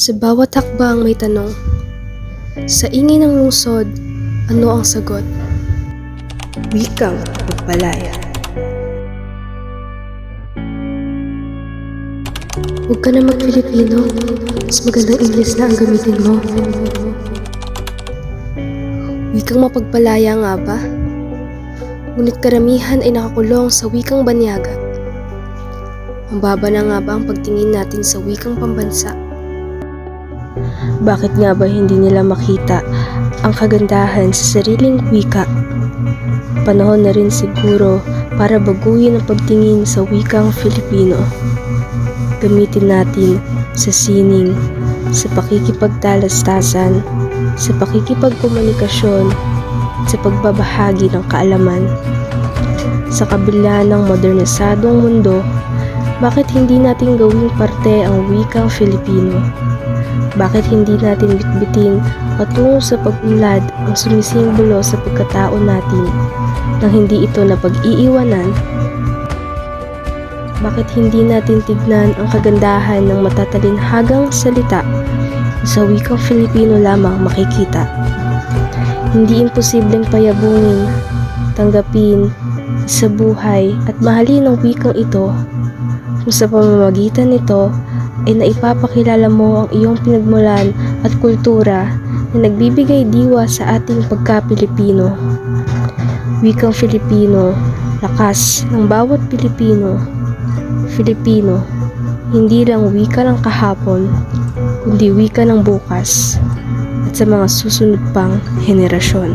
Sa bawat hakbang may tanong. Sa ingay ng lungsod, ano ang sagot? Wikang pagpalaya. Huwag ka na mag-Filipino. Mas magandang English na ang gamitin mo. Wikang mapagpalaya nga ba? Ngunit karamihan ay nakakulong sa wikang banyaga. Ang baba na nga ba ang pagtingin natin sa wikang pambansa? Bakit nga ba hindi nila makita ang kagandahan sa sariling wika? Panahon na rin siguro para baguhin ang pagtingin sa wikang Filipino. Gamitin natin sa sining, sa pakikipagtalastasan, sa pakikipagkomunikasyon, sa pagbabahagi ng kaalaman. Sa kabila ng modernisadong mundo, bakit hindi natin gawing parte ang wikang Filipino? Bakit hindi natin bitbitin patungo sa pag-unlad ang sumisimbolo sa pagkatao natin nang hindi ito na pag-iiwanan? Bakit hindi natin tignan ang kagandahan ng matatalinhagang salita sa wikang Filipino lamang makikita? Hindi imposibleng payabungin, tanggapin, sa buhay at mahalin ang wikang ito So sa pamamagitan nito ay naipapakilala mo ang iyong pinagmulan at kultura na nagbibigay diwa sa ating pagka-Pilipino. Wikang Filipino, lakas ng bawat Pilipino. Filipino, hindi lang wika ng kahapon, kundi wika ng bukas at sa mga susunod pang henerasyon.